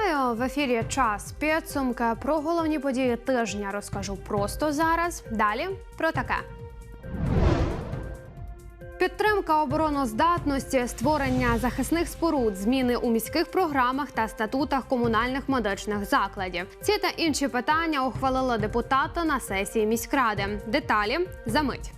Вітаю в ефірі. Час підсумки про головні події тижня. Розкажу просто зараз. Далі про таке. Підтримка обороноздатності, створення захисних споруд, зміни у міських програмах та статутах комунальних медичних закладів. Ці та інші питання ухвалили депутати на сесії міськради. Деталі за мить.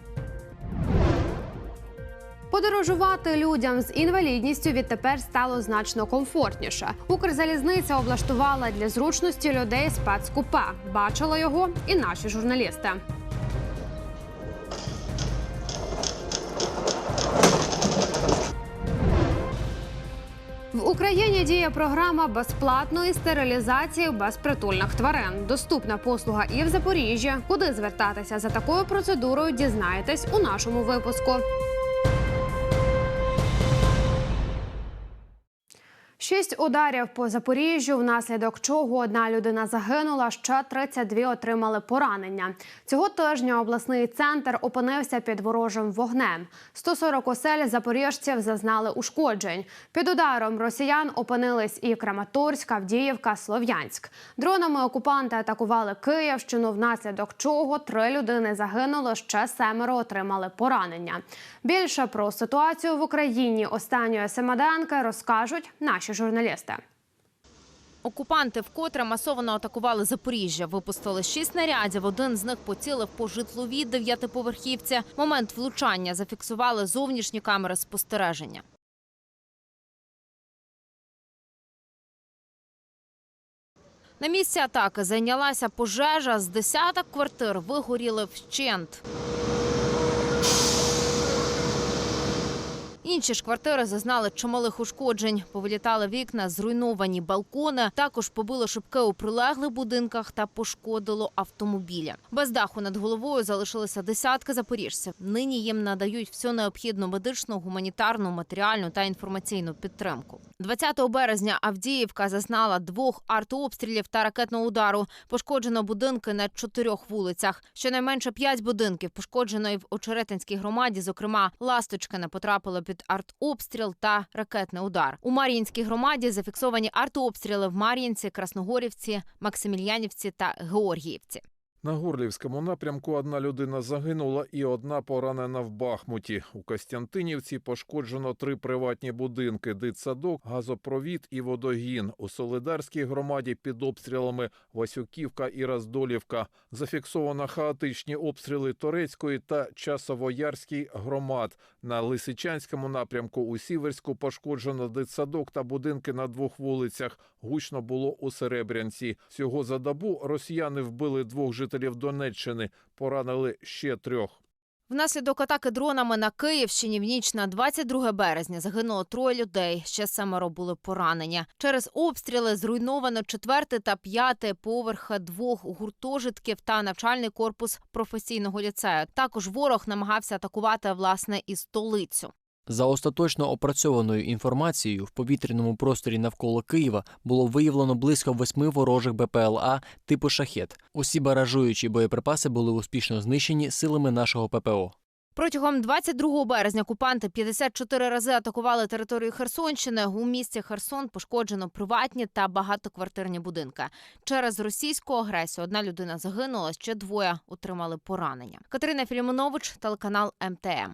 Подорожувати людям з інвалідністю відтепер стало значно комфортніше. Укрзалізниця облаштувала для зручності людей спецкупе. Бачили його і наші журналісти. В Україні діє програма безплатної стерилізації безпритульних тварин. Доступна послуга і в Запоріжжі. Куди звертатися за такою процедурою? Дізнаєтесь у нашому випуску. Шість ударів по Запоріжжю, внаслідок чого одна людина загинула, ще 32 отримали поранення. Цього тижня обласний центр опинився під ворожим вогнем. 140 осель запоріжців зазнали ушкоджень. Під ударом росіян опинились і Краматорськ, Авдіївка, Слов'янськ. Дронами окупанти атакували Київщину, внаслідок чого три людини загинули, ще семеро отримали поранення. Більше про ситуацію в Україні останньої Семаденки розкажуть наші журналісти. Окупанти вкотре масово атакували Запоріжжя. Випустили шість снарядів. Один з них поцілив по житловій дев'ятиповерхівці. Момент влучання зафіксували зовнішні камери спостереження. На місці атаки зайнялася пожежа. З десяток квартир вигоріли вщент. Інші ж квартири зазнали чималих ушкоджень. Повилітали вікна, зруйновані балкони. Також побило шибки у прилеглих будинках та пошкодило автомобіля. Без даху над головою залишилися десятки запоріжців. Нині їм надають всю необхідну медичну, гуманітарну, матеріальну та інформаційну підтримку. 20 березня Авдіївка зазнала двох артобстрілів та ракетного удару. Пошкоджено будинки на чотирьох вулицях. Щонайменше п'ять будинків пошкоджено і в Очеретинській громаді. Зокрема, Ласточкина потрапила під артобстріл та ракетний удар. У Мар'їнській громаді зафіксовані артобстріли в Мар'їнці, Красногорівці, Максимільянівці та Георгіївці. На Горлівському напрямку одна людина загинула і одна поранена в Бахмуті. У Костянтинівці пошкоджено три приватні будинки: дитсадок, газопровід і водогін. У Солидарській громаді під обстрілами Васюківка і Роздолівка. Зафіксовано хаотичні обстріли Торецької та Часовоярській громад. На Лисичанському напрямку у Сіверську пошкоджено дитсадок та будинки на двох вулицях. Гучно було у Серебрянці. Всього за добу росіяни вбили двох жителів Донеччини, поранили ще трьох. Внаслідок атаки дронами на Київщині в ніч на 22 березня загинуло троє людей. Ще семеро були поранені. Через обстріли зруйновано четвертий та п'ятий поверх двох гуртожитків та навчальний корпус професійного ліцею. Також ворог намагався атакувати власне і столицю. За остаточно опрацьованою інформацією, в повітряному просторі навколо Києва було виявлено близько восьми ворожих БПЛА типу шахет. Усі баражуючі боєприпаси були успішно знищені силами нашого ППО. Протягом 22 березня окупанти 54 рази атакували територію Херсонщини. У місті Херсон пошкоджено приватні та багатоквартирні будинки. Через російську агресію одна людина загинула, ще двоє отримали поранення. Катерина Філімонович, телеканал МТМ.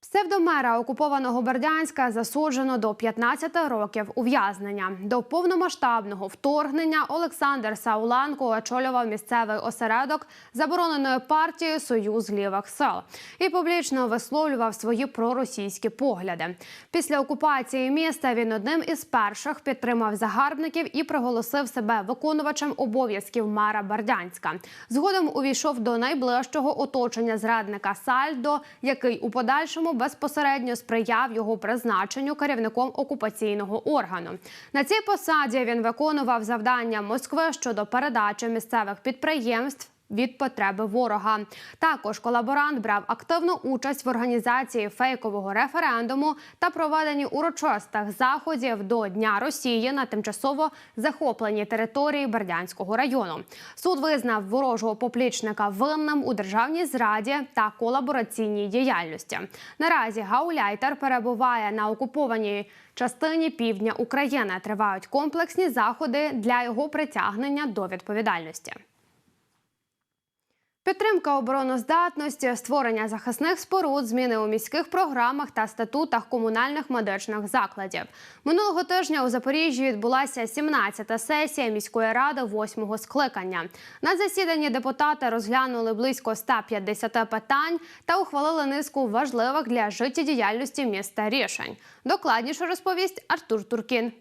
Псевдомера окупованого Бердянська засуджено до 15 років ув'язнення. До повномасштабного вторгнення Олександр Сауланко очолював місцевий осередок забороненої партії Союз лівих сил і публічно висловлював свої проросійські погляди. Після окупації міста він одним із перших підтримав загарбників і приголосив себе виконувачем обов'язків мера Бердянська. Згодом увійшов до найближчого оточення зрадника Сальдо, який у подальшому безпосередньо сприяв його призначенню керівником окупаційного органу. На цій посаді він виконував завдання Москви щодо передачі місцевих підприємств від потреби ворога. Також колаборант брав активну участь в організації фейкового референдуму та проведенні урочистих заходів до Дня Росії на тимчасово захопленій території Бердянського району. Суд визнав ворожого поплічника винним у державній зраді та колабораційній діяльності. Наразі Гауляйтер перебуває на окупованій частині півдня України. Тривають комплексні заходи для його притягнення до відповідальності. Підтримка обороноздатності, створення захисних споруд, зміни у міських програмах та статутах комунальних медичних закладів. Минулого тижня у Запоріжжі відбулася 17-та сесія міської ради восьмого скликання. На засіданні депутати розглянули близько 150 питань та ухвалили низку важливих для життєдіяльності міста рішень. Докладніше розповість Артур Туркін.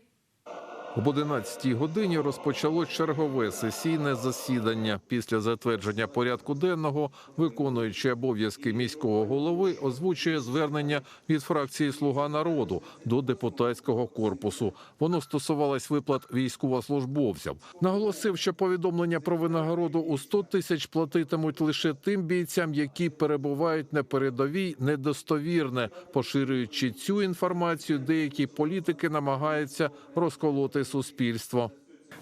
Об 11 годині розпочало чергове сесійне засідання. Після затвердження порядку денного, виконуючи обов'язки міського голови, озвучує звернення від фракції Слуга народу до депутатського корпусу. Воно стосувалось виплат військовослужбовцям. Наголосив, що повідомлення про винагороду у 100 тисяч платитимуть лише тим бійцям, які перебувають на передовій, недостовірне. Поширюючи цю інформацію, деякі політики намагаються розколоти суспільство.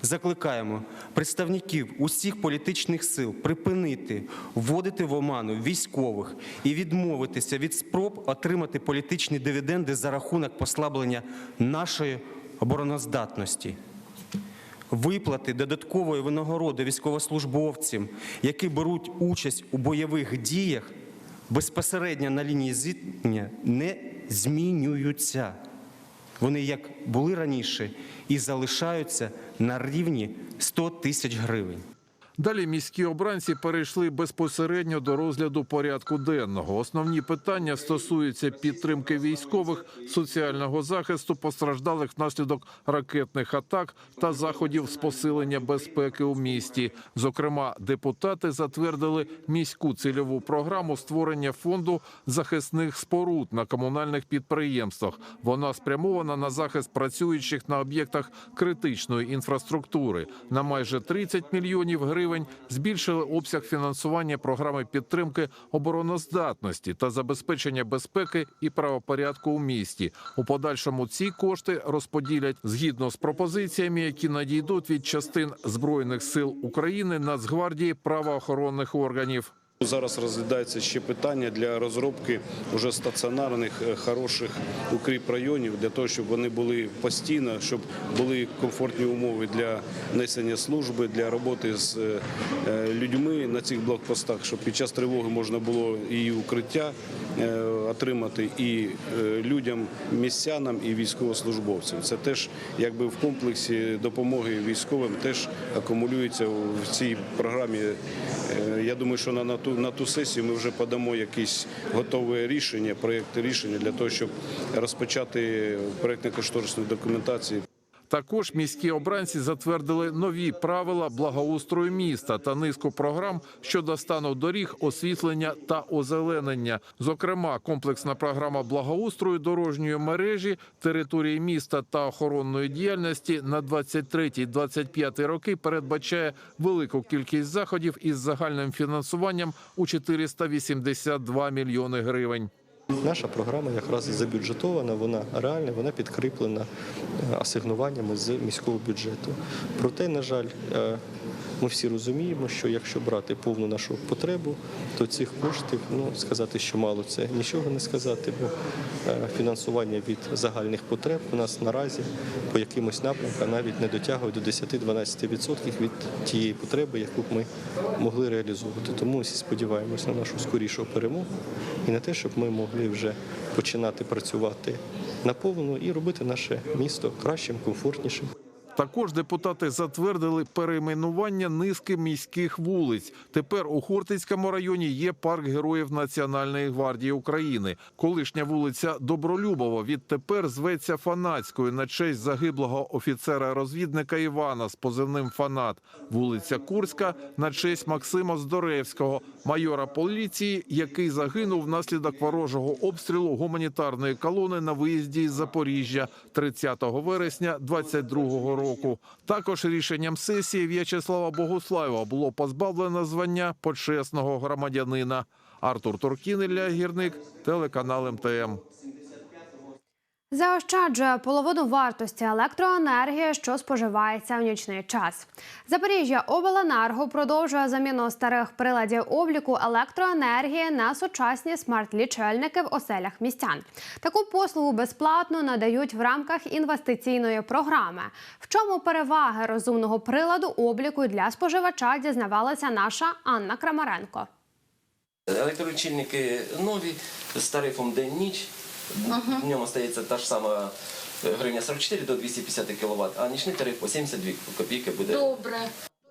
Закликаємо представників усіх політичних сил припинити вводити в оману військових і відмовитися від спроб отримати політичні дивіденди за рахунок послаблення нашої обороноздатності. Виплати додаткової винагороди військовослужбовцям, які беруть участь у бойових діях, безпосередньо на лінії зіткнення не змінюються. Вони як були раніше і залишаються на рівні 100 тисяч гривень. Далі міські обранці перейшли безпосередньо до розгляду порядку денного. Основні питання стосуються підтримки військових, соціального захисту постраждалих внаслідок ракетних атак та заходів з посилення безпеки у місті. Зокрема, депутати затвердили міську цільову програму створення фонду захисних споруд на комунальних підприємствах. Вона спрямована на захист працюючих на об'єктах критичної інфраструктури. На майже 30 мільйонів гривень збільшили обсяг фінансування програми підтримки обороноздатності та забезпечення безпеки і правопорядку у місті. У подальшому ці кошти розподілять згідно з пропозиціями, які надійдуть від частин збройних сил України, Нацгвардії, правоохоронних органів. Зараз розглядається ще питання для розробки вже стаціонарних е, хороших укріп районів для того, щоб вони були постійно, щоб були комфортні умови для несення служби, для роботи з е, е, людьми на цих блокпостах, щоб під час тривоги можна було і укриття отримати, і людям, містянам, і військовослужбовцям. Це теж якби в комплексі допомоги військовим теж акумулюється в цій програмі. Я думаю, що на, на ту на ту сесію ми вже подамо якісь готове рішення, проєкти рішення для того, щоб розпочати проєктно-кошторисну документацію. Також міські обранці затвердили нові правила благоустрою міста та низку програм щодо стану доріг, освітлення та озеленення. Зокрема, комплексна програма благоустрою дорожньої мережі, території міста та охоронної діяльності на 23-25 роки передбачає велику кількість заходів із загальним фінансуванням у 482 мільйони гривень. Наша програма якраз забюджетована, вона реальна, вона підкріплена е, асигнуваннями з міського бюджету. Проте, на жаль, е, ми всі розуміємо, що якщо брати повну нашу потребу, то цих коштів, ну сказати, що мало, це нічого не сказати, бо е, фінансування від загальних потреб у нас наразі по якимось напрямкам навіть не дотягує до 10-12% від тієї потреби, яку б ми могли реалізовувати. Тому всі сподіваємось на нашу скорішу перемогу і на те, щоб ми могли вже починати працювати наповну і робити наше місто кращим, комфортнішим. Також депутати затвердили перейменування низки міських вулиць. Тепер у Хортицькому районі є парк героїв Національної гвардії України. Колишня вулиця Добролюбова відтепер зветься Фанатською на честь загиблого офіцера-розвідника Івана з позивним Фанат. Вулиця Курська на честь Максима Здоревського, майора поліції, який загинув внаслідок ворожого обстрілу гуманітарної колони на виїзді із Запоріжжя 30 вересня 22 року. Року. Також рішенням сесії В'ячеслава Богуслаєва було позбавлено звання почесного громадянина. Артур Туркін, Ілля Гірник, телеканал МТМ. Заощаджує половину вартості електроенергії, що споживається в нічний час. Запоріжжя Обленерго продовжує заміну старих приладів обліку електроенергії на сучасні смарт-лічильники в оселях містян. Таку послугу безплатно надають в рамках інвестиційної програми. В чому переваги розумного приладу обліку для споживача дізнавалася наша Анна Крамаренко. Електролічильники нові з тарифом день-ніч. В ньому стається та ж сама е, гривня 44 до 250 кВт, а нічний тариф по 72 копійки буде. Добре.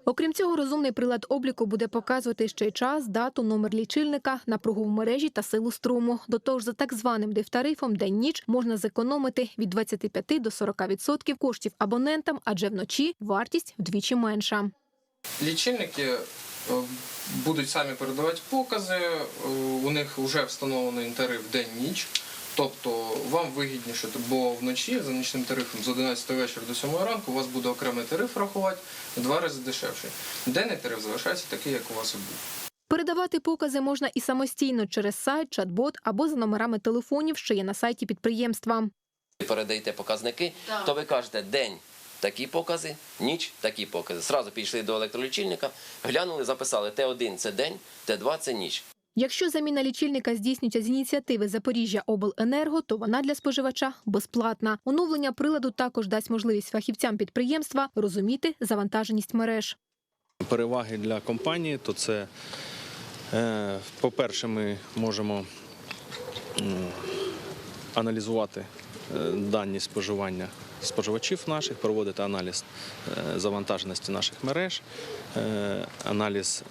Окрім цього, розумний прилад обліку буде показувати ще й час, дату, номер лічильника, напругу в мережі та силу струму. До того ж, за так званим дифтарифом день-ніч можна зекономити від 25 до 40% коштів абонентам, адже вночі вартість вдвічі менша. Лічильники е, будуть самі передавати покази. е, У них вже встановлений тариф день-ніч. Тобто вам вигідніше, бо вночі за нічним тарифом з 11 вечора до 7 ранку у вас буде окремий тариф рахувати в два рази дешевший. Денний тариф залишається такий, як у вас і був. Передавати покази можна і самостійно через сайт, чат-бот або за номерами телефонів, що є на сайті підприємства. Передаєте показники, то ви кажете день такі покази, ніч такі покази. Зразу підійшли до електролічильника, глянули, записали Т1 це день, Т2 це ніч. Якщо заміна лічильника здійснюється з ініціативи Запоріжжя Обленерго, то вона для споживача безплатна. Оновлення приладу також дасть можливість фахівцям підприємства розуміти завантаженість мереж. переваги для компанії, то це, е, по-перше, ми можемо аналізувати е, дані споживання споживачів наших, проводити аналіз е, завантаженості наших мереж, аналіз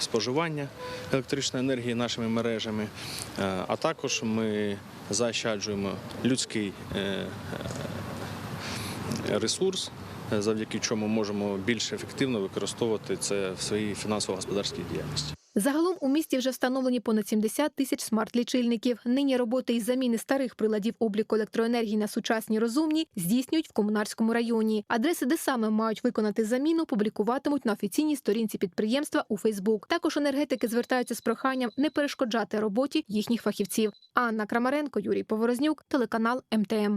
споживання електричної енергії нашими мережами, Е, а також ми заощаджуємо людський е, ресурс, е, завдяки чому можемо більш ефективно використовувати це в своїй фінансово-господарській діяльності. Загалом у місті вже встановлені понад 70 тисяч смарт-лічильників. Нині роботи із заміни старих приладів обліку електроенергії на сучасні розумні здійснюють в комунарському районі. Адреси, де саме мають виконати заміну, публікуватимуть на офіційній сторінці підприємства у Фейсбук. Також енергетики звертаються з проханням не перешкоджати роботі їхніх фахівців. Анна Крамаренко, Юрій Поворознюк, телеканал МТМ.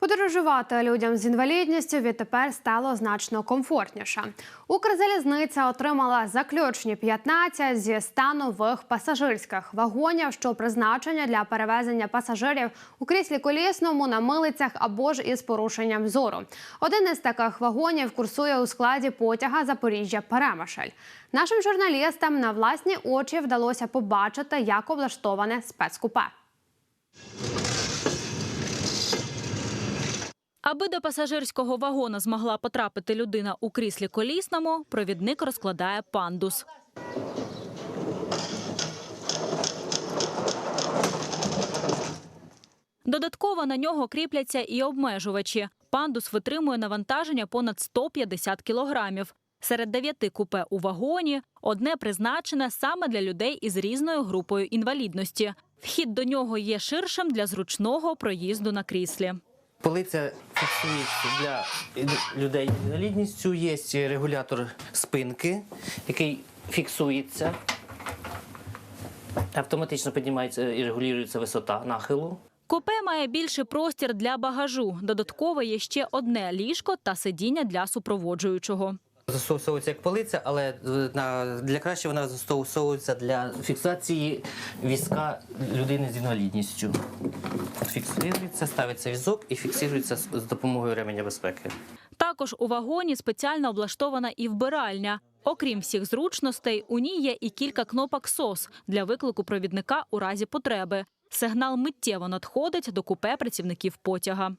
Подорожувати людям з інвалідністю відтепер стало значно комфортніше. Укрзалізниця отримала заключні 15 зі 100 нових пасажирських вагонів, що призначені для перевезення пасажирів у кріслі колісному на милицях або ж із порушенням зору. Один із таких вагонів курсує у складі потяга Запоріжжя Перемишль. Нашим журналістам на власні очі вдалося побачити, як облаштоване спецкупе. Аби до пасажирського вагона змогла потрапити людина у кріслі колісному, провідник розкладає пандус. Додатково на нього кріпляться і обмежувачі. Пандус витримує навантаження понад 150 кілограмів. Серед дев'яти купе у вагоні одне призначене саме для людей із різною групою інвалідності. Вхід до нього є ширшим для зручного проїзду на кріслі. Полиця фіксується для людей з інвалідністю. Є регулятор спинки, який фіксується. Автоматично піднімається і регулюється висота нахилу. Купе має більший простір для багажу. Додатково є ще одне ліжко та сидіння для супроводжуючого. Застосовується як полиця, але е, для краще вона застосовується для фіксації візка людини з інвалідністю. Фіксується, ставиться візок і фіксується з допомогою ременя безпеки. Також у вагоні спеціально облаштована і вбиральня. Окрім всіх зручностей, у ній є і кілька кнопок СОС для виклику провідника у разі потреби. Сигнал миттєво надходить до купе працівників потяга.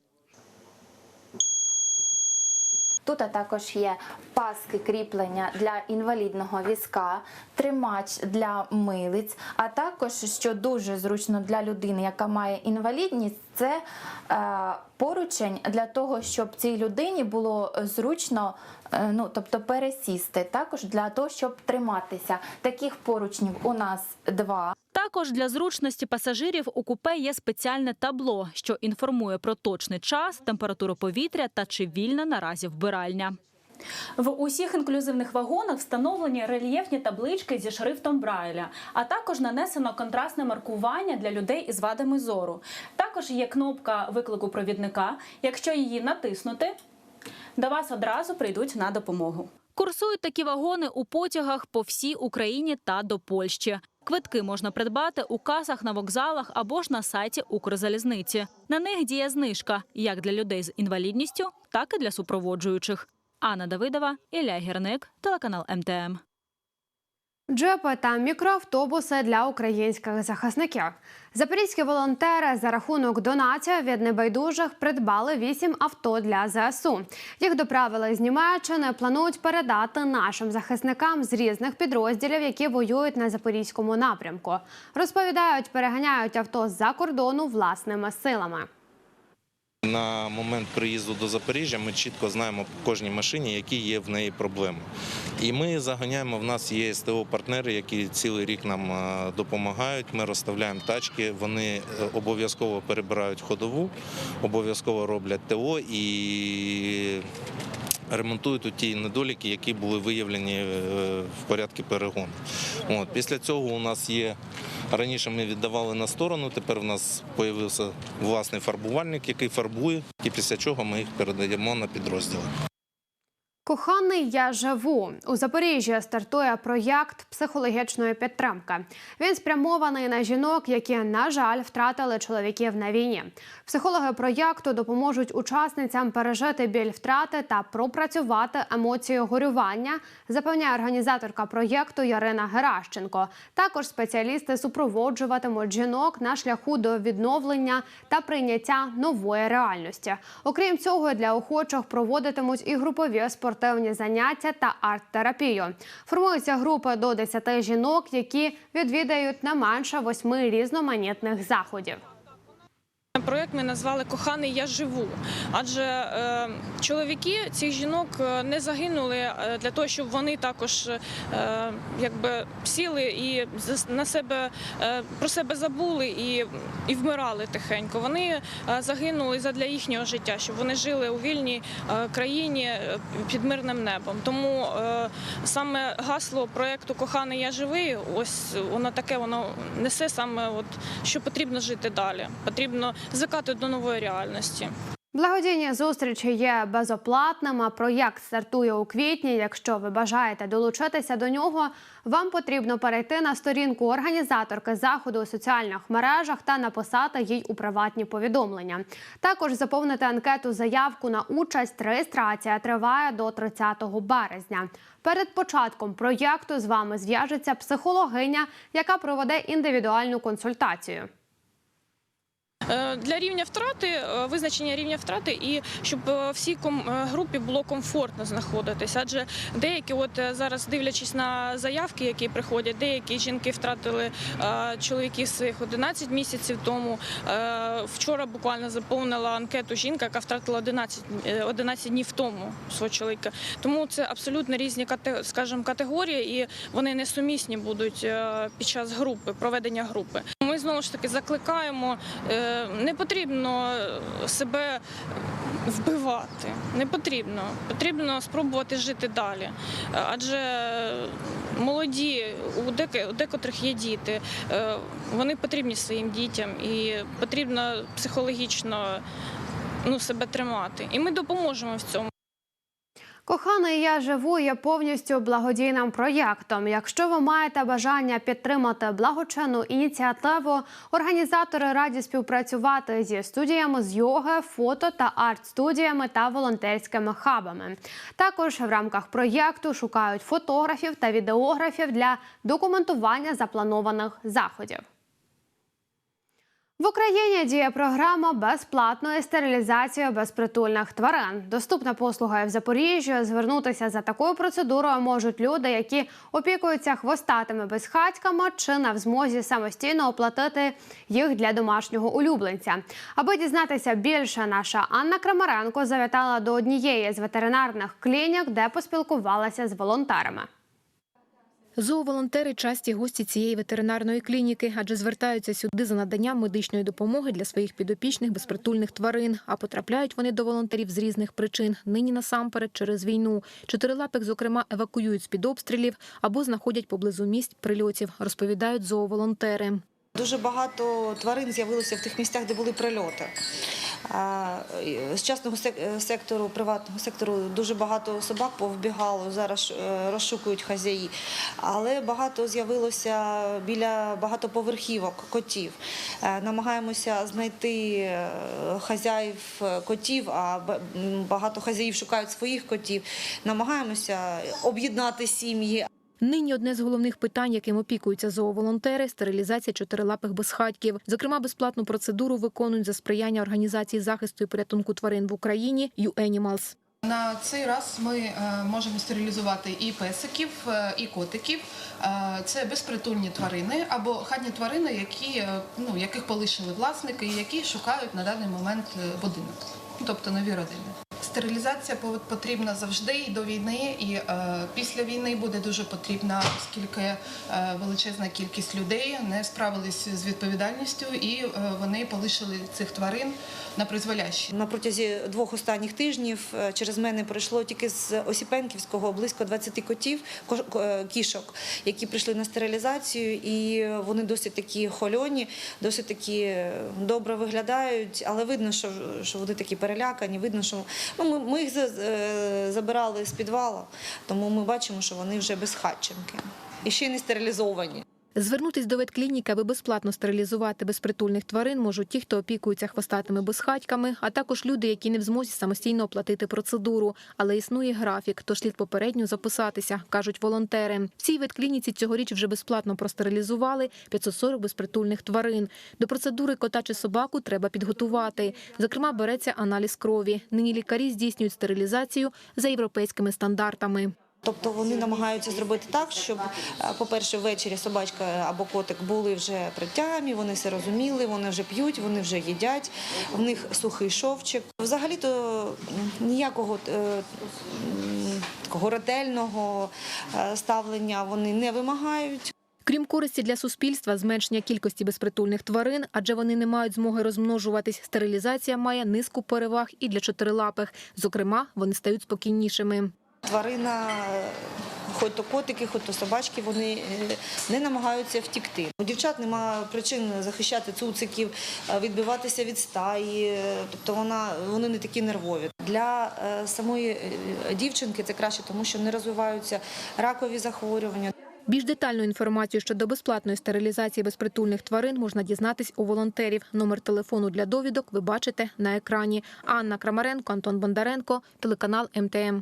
Тут також є паски кріплення для інвалідного візка, тримач для милиць, а також, що дуже зручно для людини, яка має інвалідність, це е, поручень для того, щоб цій людині було зручно, е, ну тобто пересісти, також для того, щоб триматися. Таких поручнів у нас два. Також для зручності пасажирів у купе є спеціальне табло, що інформує про точний час, температуру повітря та чи вільна наразі вбиральня. В усіх інклюзивних вагонах встановлені рельєфні таблички зі шрифтом Брайля, а також нанесено контрастне маркування для людей із вадами зору. Також є кнопка виклику провідника. Якщо її натиснути, до вас одразу прийдуть на допомогу. Курсують такі вагони у потягах по всій Україні та до Польщі. Квитки можна придбати у касах на вокзалах або ж на сайті Укрзалізниці. На них діє знижка як для людей з інвалідністю, так і для супроводжуючих. Анна Давидова, Ілля Гірник, телеканал МТМ. Джепи та мікроавтобуси для українських захисників. Запорізькі волонтери за рахунок донатів від небайдужих придбали вісім авто для ЗСУ. Їх доправили з Німеччини. Планують передати нашим захисникам з різних підрозділів, які воюють на запорізькому напрямку. Розповідають, переганяють авто з-за кордону власними силами. На момент приїзду до Запоріжжя ми чітко знаємо по кожній машині, які є в неї проблеми. І ми заганяємо. В нас є СТО-партнери, які цілий рік нам е, допомагають. Ми розставляємо тачки. Вони е, обов'язково перебирають ходову, обов'язково роблять ТО і ремонтують ті недоліки, які були виявлені е, в порядку перегону. От після цього у нас є. Раніше ми віддавали на сторону, тепер в нас з'явився власний фарбувальник, який фарбує, і після чого ми їх передаємо на підрозділи. Коханий, я живу у Запоріжжі. Стартує проєкт психологічної підтримки. Він спрямований на жінок, які, на жаль, втратили чоловіків на війні. Психологи проєкту допоможуть учасницям пережити біль втрати та пропрацювати емоції горювання. Запевняє організаторка проєкту Ярина Геращенко. Також спеціалісти супроводжуватимуть жінок на шляху до відновлення та прийняття нової реальності. Окрім цього, для охочих проводитимуть і групові спортивні заняття та арт-терапію. Формуються групи до 10 жінок, які відвідають не менше восьми різноманітних заходів. Проєкт ми назвали Коханий я живу, адже е, чоловіки цих жінок е, не загинули е, для того, щоб вони також сіли і на себе про себе забули і, вмирали тихенько. Вони загинули задля їхнього життя, щоб вони жили у вільній країні під мирним небом. Тому саме гасло проєкту Коханий я живий, ось воно таке, воно несе саме, от що потрібно жити далі. Потрібно звикати до нової реальності. Благодійні зустрічі є безоплатними. Проєкт стартує у квітні. Якщо ви бажаєте долучитися до нього, вам потрібно перейти на сторінку організаторки заходу у соціальних мережах та написати їй у приватні повідомлення. Також заповнити анкету заявку на участь. Реєстрація триває до 30 березня. Перед початком проєкту з вами зв'яжеться психологиня, яка проведе індивідуальну консультацію. Е, Для рівня втрати, е, визначення рівня втрати, і щоб е, всій групі було комфортно знаходитися. Адже деякі, от зараз дивлячись на заявки, які приходять, деякі жінки втратили чоловіків своїх 11 місяців тому. Вчора буквально заповнила анкету жінка, яка втратила 11, е, 11 днів тому свого чоловіка. Тому це абсолютно різні скажімо, категорії, і вони несумісні будуть під час групи, проведення групи. Ми знову ж таки закликаємо. е, Не потрібно себе вбивати, не потрібно. Потрібно спробувати жити далі. Адже молоді, у декотрих є діти, е, вони потрібні своїм дітям і потрібно психологічно ну, себе тримати. І ми допоможемо в цьому. Коханий, я живу є повністю благодійним проєктом. Якщо ви маєте бажання підтримати благочинну ініціативу, організатори раді співпрацювати зі студіями з йоги, фото та арт-студіями та волонтерськими хабами. Також в рамках проєкту шукають фотографів та відеографів для документування запланованих заходів. В Україні діє програма безплатної стерилізації безпритульних тварин. Доступна послуга і в Запоріжжі. Звернутися за такою процедурою можуть люди, які опікуються хвостатими безхатьками чи в змозі самостійно оплатити їх для домашнього улюбленця. Аби дізнатися більше, наша Анна Крамаренко завітала до однієї з ветеринарних клінік, де поспілкувалася з волонтерами. Зооволонтери часті гості цієї ветеринарної клініки, адже звертаються сюди за наданням медичної допомоги для своїх підопічних безпритульних тварин. А потрапляють вони до волонтерів з різних причин. Нині насамперед через війну. Чотирилапих, зокрема, евакуюють з під обстрілів або знаходять поблизу місць прильотів, розповідають зооволонтери. Дуже багато тварин з'явилося в тих місцях, де були прильоти. З частного сектору, приватного сектору дуже багато собак повбігало, зараз е, розшукують хазяї. Але багато з'явилося біля багатоповерхівок котів. Е, Намагаємося знайти е, хазяїв котів, а багато хазяїв шукають своїх котів. Намагаємося об'єднати сім'ї. Нині одне з головних питань, яким опікуються зооволонтери – стерилізація чотирилапих безхатьків. Зокрема, безплатну процедуру виконують за сприяння організації захисту і порятунку тварин в Україні «YouAnimals». На цей раз ми е, можемо стерилізувати і песиків, е, і котиків. Е, Це безпритульні тварини або хатні тварини, які, ну, яких полишили власники які шукають на даний момент будинок, тобто нові родини. Стерилізація по- потрібна завжди і до війни, і е, після війни буде дуже потрібна, оскільки е, величезна кількість людей не справились з відповідальністю і е, вони полишили цих тварин на призволяще. На протязі двох останніх тижнів е, через мене пройшло тільки з Осіпенківського близько 20 котів, е, кішок, які прийшли на стерилізацію, і вони досить такі хольоні, досить такі е, добре виглядають, але видно, що, що вони такі перелякані. Видно, що ну, ми, їх е, забирали з підвала, тому ми бачимо, що вони вже без хатченки і ще не стерилізовані. Звернутись до ветклініки, аби безплатно стерилізувати безпритульних тварин, можуть ті, хто опікується хвостатими безхатьками, а також люди, які не в змозі самостійно оплатити процедуру. Але існує графік, тож слід попередньо записатися, кажуть волонтери. В цій ветклініці цьогоріч вже безплатно простерилізували 540 безпритульних тварин. До процедури кота чи собаку треба підготувати. Зокрема, береться аналіз крові. Нині лікарі здійснюють стерилізацію за європейськими стандартами. Тобто вони намагаються зробити так, щоб, е, по-перше, ввечері собачка або котик були вже при тямі, вони все розуміли, вони вже п'ють, вони вже їдять, в них сухий шовчик. Взагалі-то ніякого е, такого ретельного е, ставлення вони не вимагають. Крім користі для суспільства, зменшення кількості безпритульних тварин, адже вони не мають змоги розмножуватись. Стерилізація має низку переваг і для чотирилапих. Зокрема, вони стають спокійнішими. Тварина, хоч то котики, хоч то собачки, вони е, не намагаються втікти. У дівчат немає причин захищати цуциків, е, відбиватися від стаї, е, тобто вона, вони не такі нервові. Для самої дівчинки це краще, тому що не розвиваються ракові захворювання. Більш детальну інформацію щодо безплатної стерилізації безпритульних тварин можна дізнатись у волонтерів. Номер телефону для довідок ви бачите на екрані. Анна Крамаренко, Антон Бондаренко, телеканал МТМ.